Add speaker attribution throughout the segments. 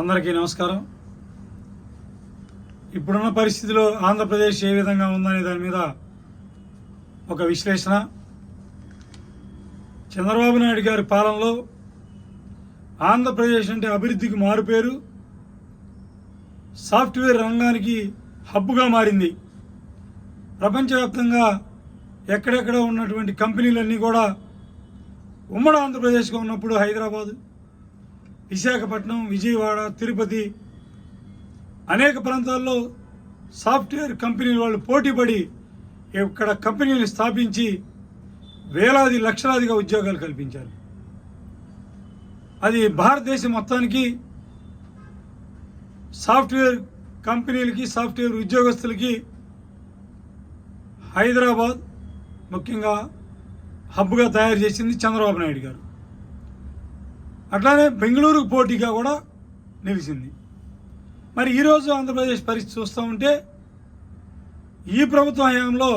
Speaker 1: అందరికీ నమస్కారం. ఇప్పుడున్న పరిస్థితిలో ఆంధ్రప్రదేశ్ ఏ విధంగా ఉందనే దాని మీద ఒక విశ్లేషణ. చంద్రబాబు నాయుడు గారి పాలనలో ఆంధ్రప్రదేశ్ అంటే అభివృద్ధికి మారుపేరు సాఫ్ట్వేర్ రంగానికి హబ్బుగా మారింది. ప్రపంచవ్యాప్తంగా ఎక్కడెక్కడ ఉన్నటువంటి కంపెనీలన్నీ కూడా ఉమ్మడి ఆంధ్రప్రదేశ్గా ఉన్నప్పుడు హైదరాబాదు విశాఖపట్నం విజయవాడ తిరుపతి అనేక ప్రాంతాల్లో సాఫ్ట్వేర్ కంపెనీల వాళ్ళు పోటీపడి ఇక్కడ కంపెనీలు స్థాపించి వేలాది లక్షలాదిగా ఉద్యోగాలు కల్పించారు. అది భారతదేశం మొత్తానికి సాఫ్ట్వేర్ కంపెనీలకి సాఫ్ట్వేర్ ఉద్యోగస్తులకి హైదరాబాద్ ముఖ్యంగా హబ్గా తయారు చేసింది చంద్రబాబు నాయుడు గారు. అట్లానే బెంగళూరుకు పోటీగా కూడా నిలిచింది. మరి ఈరోజు ఆంధ్రప్రదేశ్ పరిస్థితి చూస్తూ ఉంటే ఈ ప్రభుత్వ హయాంలో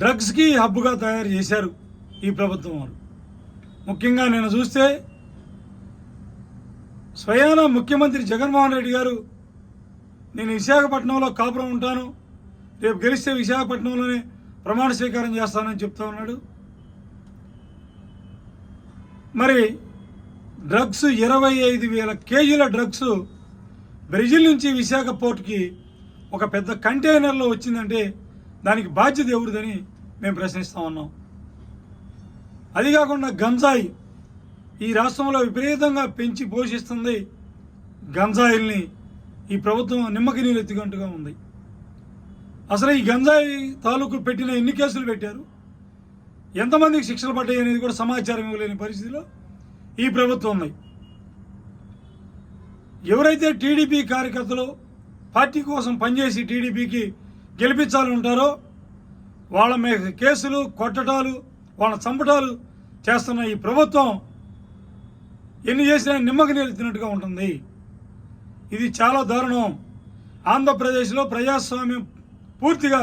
Speaker 1: డ్రగ్స్కి హబ్బుగా తయారు చేశారు ఈ ప్రభుత్వం వారు. ముఖ్యంగా నేను చూస్తే స్వయాన ముఖ్యమంత్రి జగన్మోహన్ రెడ్డి గారు నేను విశాఖపట్నంలో కాపురం ఉంటాను రేపు గెలిస్తే విశాఖపట్నంలోనే ప్రమాణ స్వీకారం చేస్తానని చెప్తా ఉన్నాడు. మరి డ్రగ్స్ ఇరవై ఐదు వేల కేజీల డ్రగ్స్ బ్రెజిల్ నుంచి విశాఖ పోర్ట్కి ఒక పెద్ద కంటైనర్లో వచ్చిందంటే దానికి బాధ్యత ఎవరిదని మేము ప్రశ్నిస్తా ఉన్నాం. అది కాకుండా గంజాయి ఈ రాష్ట్రంలో విపరీతంగా పెంచి పోషిస్తుంది గంజాయిల్ని. ఈ ప్రభుత్వం నిమ్మకి నీళ్ళు ఎత్తుకుంటుగా ఉంది. అసలు ఈ గంజాయి తాలూకు పెట్టిన ఎన్ని కేసులు పెట్టారు? ఎంతమందికి శిక్షలు పడ్డాయి అనేది కూడా సమాచారం ఇవ్వలేని పరిస్థితిలో ఈ ప్రభుత్వం ఉన్నాయి ఎవరైతే టీడీపీ కార్యకర్తలు పార్టీ కోసం పనిచేసి టీడీపీకి గెలిపించాలి ఉంటారో వాళ్ళ మీద కేసులు కొట్టడాలు వాళ్ళ చంపటాలు చేస్తున్న ఈ ప్రభుత్వం ఎన్ని చేసినా నిమ్మకి నీరెత్తినట్టుగా ఉంటుంది. ఇది చాలా దారుణం. ఆంధ్రప్రదేశ్లో ప్రజాస్వామ్యం పూర్తిగా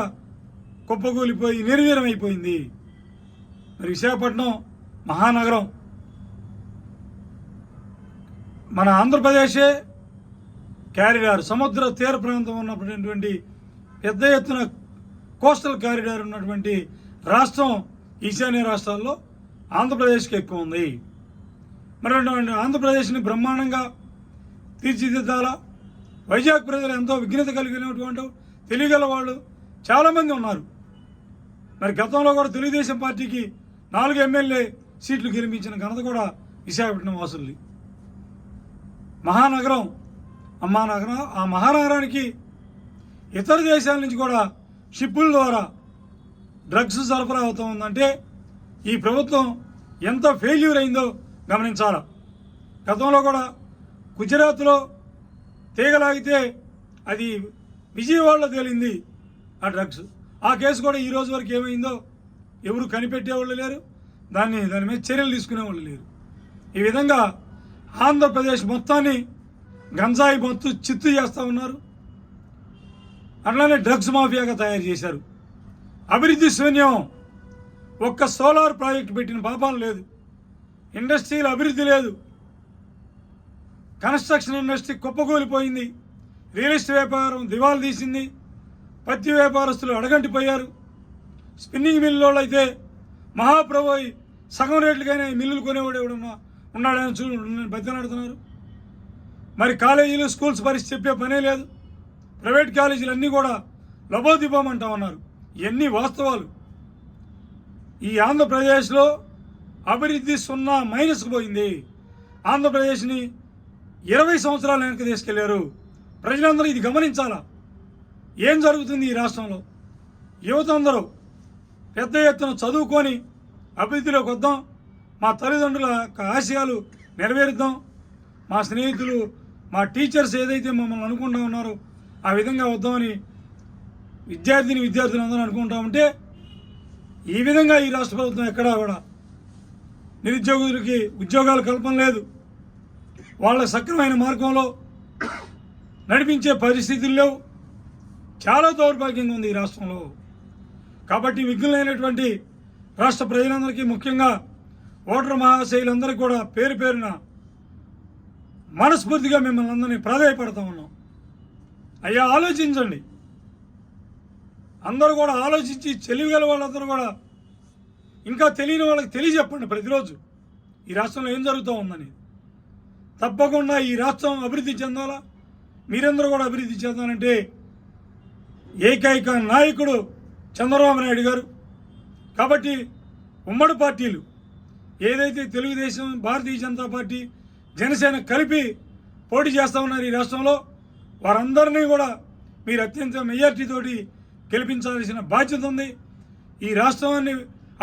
Speaker 1: కుప్పకూలిపోయి నిర్వీర్యమైపోయింది. మరి విశాఖపట్నం మహానగరం. మన ఆంధ్రప్రదేశే క్యారిడార్ సముద్ర తీర ప్రాంతం ఉన్నటువంటి పెద్ద ఎత్తున కోస్టల్ క్యారిడార్ ఉన్నటువంటి రాష్ట్రం ఈశాన్య రాష్ట్రాల్లో ఆంధ్రప్రదేశ్కి ఎక్కువ ఉంది. మరి ఆంధ్రప్రదేశ్ని బ్రహ్మాండంగా తీర్చిదిద్దాలా? వైజాగ్ ప్రజలు ఎంతో విఘ్నత కలిగినటువంటి తెలియగల వాళ్ళు చాలామంది ఉన్నారు. మరి గతంలో కూడా తెలుగుదేశం పార్టీకి నాలుగు ఎమ్మెల్యే సీట్లు గెలిపించిన ఘనత కూడా విశాఖపట్నం వాసుల్ని. మహానగరం అమ్మానగరం ఆ మహానగరానికి ఇతర దేశాల నుంచి కూడా షిప్పుల ద్వారా డ్రగ్స్ సరఫరా అవుతూ ఉందంటే ఈ ప్రభుత్వం ఎంత ఫెయిల్యూర్ అయిందో గమనించాలా. గతంలో కూడా గుజరాత్లో తీగలాగితే అది విజయవాడలో తేలింది ఆ డ్రగ్స్. ఆ కేసు కూడా ఈరోజు వరకు ఏమైందో ఎవరు కనిపెట్టేవాళ్ళు లేరు. దాన్ని దాని మీద చర్యలు తీసుకునేవాళ్ళు లేరు. ఈ విధంగా ఆంధ్రప్రదేశ్ మొత్తాన్ని గంజాయి మొత్తం చిత్తు చేస్తూ ఉన్నారు. అట్లానే డ్రగ్స్ మాఫియాగా తయారు చేశారు. అభివృద్ధి శూన్యం ఒక్క సోలార్ ప్రాజెక్ట్ పెట్టిన పాపం లేదు. ఇండస్ట్రీల అభివృద్ధి లేదు. కన్స్ట్రక్షన్ ఇండస్ట్రీ కుప్పకూలిపోయింది. రియల్ ఎస్టేట్ వ్యాపారం దివాలు తీసింది. పత్తి వ్యాపారస్తులు అడగంటిపోయారు. స్పిన్నింగ్ మిల్లు అయితే మహాప్రభు సగం రేట్లుగానే మిల్లులు కొనేవాడు ఎవడన్నా ఉన్నాడని చూ బతిలాడుతున్నారు మరి కాలేజీలు స్కూల్స్ పరిస్థితి చెప్పే పనే లేదు. ప్రైవేట్ కాలేజీలు అన్నీ కూడా లబోదిబోమంటా ఉన్నారు. ఇవన్నీ వాస్తవాలు. ఈ ఆంధ్రప్రదేశ్లో అభివృద్ధి సున్నా మైనస్కు పోయింది. ఆంధ్రప్రదేశ్ని ఇరవై సంవత్సరాల వెనక్కి తీసుకెళ్ళారు. ప్రజలందరూ ఇది గమనించాలా? ఏం జరుగుతుంది ఈ రాష్ట్రంలో? యువత అందరూ పెద్ద ఎత్తున చదువుకొని అభివృద్ధిలోకి వద్దాం. మా తల్లిదండ్రుల యొక్క ఆశయాలు నెరవేరుద్దాం. మా స్నేహితులు మా టీచర్స్ ఏదైతే మమ్మల్ని అనుకుంటా ఉన్నారో ఆ విధంగా వద్దామని విద్యార్థిని విద్యార్థులు అందరూ అనుకుంటా ఉంటే ఈ విధంగా ఈ రాష్ట్ర ప్రభుత్వం ఎక్కడా కూడా నిరుద్యోగులకి ఉద్యోగాలు కల్పన లేదు. వాళ్ళ సక్రమైన మార్గంలో నడిపించే పరిస్థితులు లేవు. చాలా దౌర్భాగ్యంగా ఉంది ఈ రాష్ట్రంలో. కాబట్టి మిగిలినటువంటి రాష్ట్ర ప్రజలందరికీ ముఖ్యంగా ఓటర్ మహాశైలందరికీ కూడా పేరు పేరున మనస్ఫూర్తిగా మిమ్మల్ని అందరినీ ప్రాధాయపడతా ఉన్నాం. అయ్యా ఆలోచించండి. అందరూ కూడా ఆలోచించి తెలివిగల వాళ్ళందరూ కూడా ఇంకా తెలియని వాళ్ళకి తెలియజెప్పండి ప్రతిరోజు. ఈ రాష్ట్రంలో ఏం జరుగుతూ ఉందని. తప్పకుండా ఈ రాష్ట్రం అభివృద్ధి చెందాలా? మీరందరూ కూడా అభివృద్ధి చెందాలంటే ఏకైక నాయకుడు చంద్రబాబు నాయుడు గారు. కాబట్టి ఉమ్మడి పార్టీలు ఏదైతే తెలుగుదేశం భారతీయ జనతా పార్టీ జనసేన కలిపి పోటీ చేస్తూ ఉన్నారు ఈ రాష్ట్రంలో వారందరినీ కూడా మీరు అత్యంత మెజార్టీతోటి గెలిపించాల్సిన బాధ్యత ఉంది. ఈ రాష్ట్రాన్ని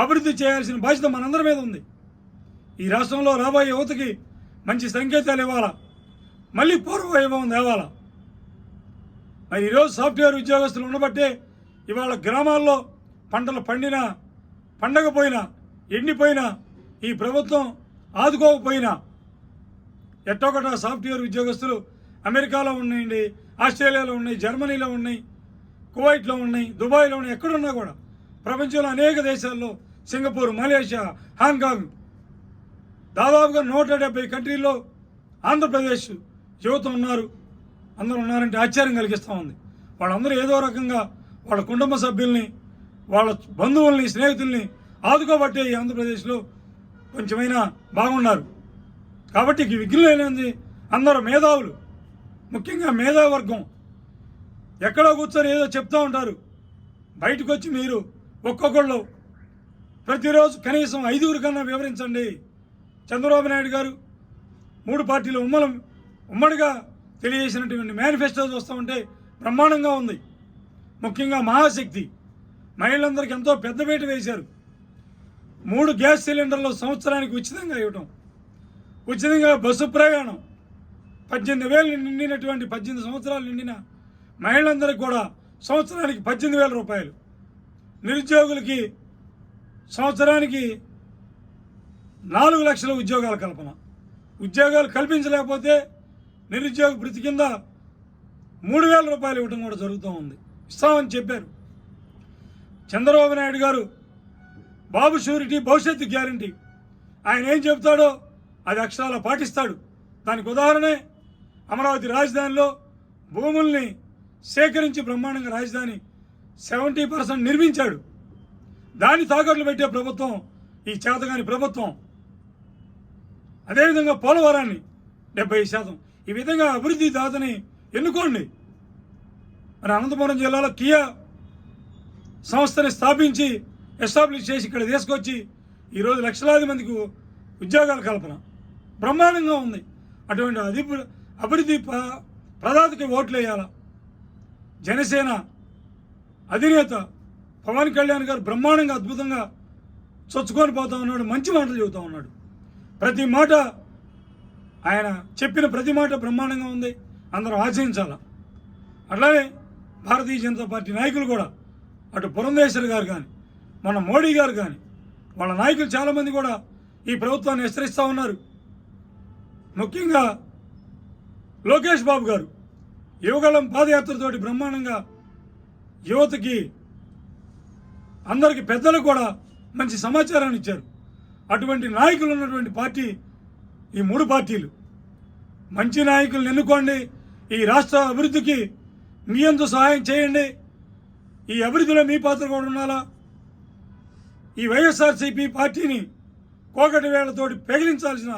Speaker 1: అభివృద్ధి చేయాల్సిన బాధ్యత మనందరి మీద ఉంది. ఈ రాష్ట్రంలో రాబోయే యువతకి మంచి సంకేతాలు ఇవ్వాలా? మళ్ళీ పూర్వ వైభవం తేవాలా? మరి ఈరోజు సాఫ్ట్వేర్ ఉద్యోగస్తులు ఉండబట్టే ఇవాళ గ్రామాల్లో పంటలు పండినా పండకపోయినా ఎండిపోయినా ఈ ప్రభుత్వం ఆదుకోకపోయినా ఎట్టొకట సాఫ్ట్వేర్ ఉద్యోగస్తులు అమెరికాలో ఉన్నాయండి ఆస్ట్రేలియాలో ఉన్నాయి జర్మనీలో ఉన్నాయి కువైట్లో ఉన్నాయి దుబాయ్లో ఉన్నాయి ఎక్కడున్నా కూడా. ప్రపంచంలో అనేక దేశాల్లో సింగపూర్ మలేషియా హాంకాంగ్ దాదాపుగా నూట డెబ్బై కంట్రీల్లో ఆంధ్రప్రదేశ్ యువత ఉన్నారు. అందరూ ఉన్నారంటే ఆశ్చర్యం కలిగిస్తూ ఉంది. వాళ్ళందరూ ఏదో రకంగా వాళ్ళ కుటుంబ సభ్యుల్ని వాళ్ళ బంధువుల్ని స్నేహితుల్ని ఆదుకోబట్టే ఈ ఆంధ్రప్రదేశ్లో కొంచెమైనా బాగున్నారు. కాబట్టి ఈ విఘ్నులైనది అందరూ మేధావులు. ముఖ్యంగా మేధావర్గం. ఎక్కడో కూర్చొని ఏదో చెప్తూ ఉంటారు. బయటకు వచ్చి మీరు ఒక్కొక్కళ్ళు ప్రతిరోజు కనీసం ఐదుగురు కన్నా వివరించండి. చంద్రబాబు నాయుడు గారు మూడు పార్టీలు ఉమ్మలం ఉమ్మడిగా తెలియజేసినటువంటి మేనిఫెస్టో చూస్తూ ఉంటే బ్రహ్మాండంగా ఉంది. ముఖ్యంగా మహాశక్తి. మహిళలందరికీ ఎంతో పెద్దపీట వేశారు. మూడు గ్యాస్ సిలిండర్లు సంవత్సరానికి ఉచితంగా ఇవ్వటం ఉచితంగా బస్సు ప్రయాణం పద్దెనిమిది వేలు నిండినటువంటి పద్దెనిమిది సంవత్సరాలు నిండిన మహిళలందరికీ కూడా సంవత్సరానికి పద్దెనిమిది వేల రూపాయలు. నిరుద్యోగులకి సంవత్సరానికి నాలుగు లక్షల ఉద్యోగాల కల్పన. ఉద్యోగాలు కల్పించలేకపోతే నిరుద్యోగ భృతి కింద మూడు వేల రూపాయలు ఇవ్వడం కూడా జరుగుతూ ఉంది. ఇస్తామని చెప్పారు. చంద్రబాబు నాయుడు గారు బాబు షూరిటీ భవిష్యత్తు గ్యారంటీ. ఆయన ఏం చెబుతాడో అది అక్షరాల పాటిస్తాడు. దానికి ఉదాహరణే అమరావతి రాజధానిలో భూముల్ని సేకరించి బ్రహ్మాండంగా రాజధాని సెవెంటీ పర్సెంట్ నిర్మించాడు. దాన్ని తాకట్లు పెట్టే ప్రభుత్వం ఈ చేతగాని ప్రభుత్వం. అదేవిధంగా పోలవరాన్ని డెబ్బై శాతం. ఈ విధంగా అభివృద్ధి దాతని ఎన్నుకోండి. మరి అనంతపురం జిల్లాలో కియా సంస్థని స్థాపించి ఎస్టాబ్లిష్ చేసి ఇక్కడ తీసుకొచ్చి ఈరోజు లక్షలాది మందికి ఉద్యోగాల కల్పన. బ్రహ్మాండంగా ఉంది. అటువంటి అధి అభివృద్ధి ప్ర- ప్రదాతకి ఓట్లు వేయాల? జనసేన అధినేత పవన్ కళ్యాణ్ గారు బ్రహ్మాండంగా అద్భుతంగా చొచ్చుకొని పోతా ఉన్నాడు మంచి మాటలు చెబుతా ఉన్నాడు. ప్రతి మాట ఆయన చెప్పిన ప్రతి మాట బ్రహ్మాండంగా ఉంది. అందరం ఆచరించాల? అట్లానే భారతీయ జనతా పార్టీ నాయకులు కూడా అటు పురంధేశ్వరి గారు కానీ మన మోడీ గారు కానీ వాళ్ళ నాయకులు చాలామంది కూడా ఈ ప్రభుత్వాన్ని హెచ్చరిస్తూ ఉన్నారు. ముఖ్యంగా లోకేష్ బాబు గారు యువగళం పాదయాత్రతోటి బ్రహ్మాండంగా యువతకి అందరికి పెద్దలకు కూడా మంచి సమాచారాన్ని ఇచ్చారు. అటువంటి నాయకులు ఉన్నటువంటి పార్టీ ఈ మూడు పార్టీలు. మంచి నాయకులను ఎన్నుకోండి. ఈ రాష్ట్ర అభివృద్ధికి మీ అందు సహాయం చేయండి. ఈ అభివృద్ధిలో మీ పాత్ర కూడా ఉండాలా? ఈ వైఎస్ఆర్సీపీ పార్టీని కోకటి వేళ్ళతోటి పెగిలించాల్సిన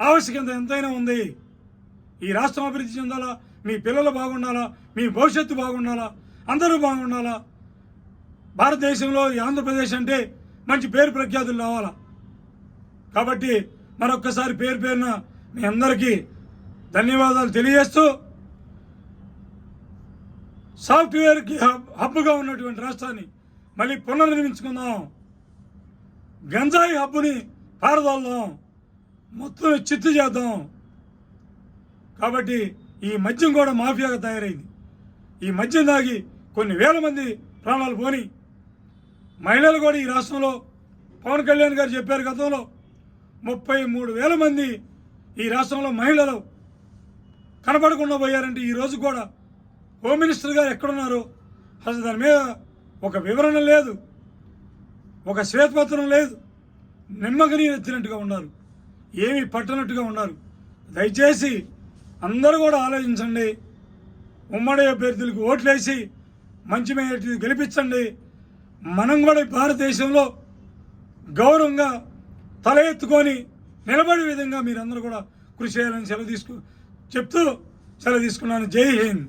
Speaker 1: ఆవశ్యకత ఎంతైనా ఉంది. ఈ రాష్ట్రం అభివృద్ధి చెందాలా? మీ పిల్లలు బాగుండాలా? మీ భవిష్యత్తు బాగుండాలా? అందరూ బాగుండాలా? భారతదేశంలో ఈ ఆంధ్రప్రదేశ్ అంటే మంచి పేరు ప్రఖ్యాతులు రావాలా? కాబట్టి మరొక్కసారి పేరు పేరున మీ అందరికీ ధన్యవాదాలు తెలియజేస్తూ సాఫ్ట్వేర్కి హబ్ హబ్గా ఉన్నటువంటి రాష్ట్రాన్ని మళ్ళీ పునర్నిర్మించుకుందాం. గంజాయి హబ్బుని పారదోల్దాం. మొత్తం చిత్తు చేద్దాం. కాబట్టి ఈ మద్యం కూడా మాఫియాగా తయారైంది. ఈ మద్యం తాగి కొన్ని వేల మంది ప్రాణాలు పోని మహిళలు కూడా ఈ రాష్ట్రంలో పవన్ కళ్యాణ్ గారు చెప్పారు గతంలో ముప్పై మూడు వేల మంది ఈ రాష్ట్రంలో మహిళలు కనపడకుండా పోయారంటే ఈ రోజు కూడా హోమ్ మినిస్టర్ గారు ఎక్కడున్నారు? అసలు దాని మీద ఒక వివరణ లేదు. ఒక శ్వేతపత్రం లేదు. నిమ్మకని ఎత్తినట్టుగా ఉన్నారు. ఏమీ పట్టనట్టుగా ఉన్నారు. దయచేసి అందరూ కూడా ఆలోచించండి. ఉమ్మడి అభ్యర్థులకు ఓట్లేసి మంచి మేటి గెలిపించండి. మనం కూడా భారతదేశంలో గౌరవంగా తల ఎత్తుకొని నిలబడే విధంగా మీరందరూ కూడా కృషి చేయాలని సెలవు తీసుకు చెప్తూ సెలవు తీసుకున్నాను. జై హింద్.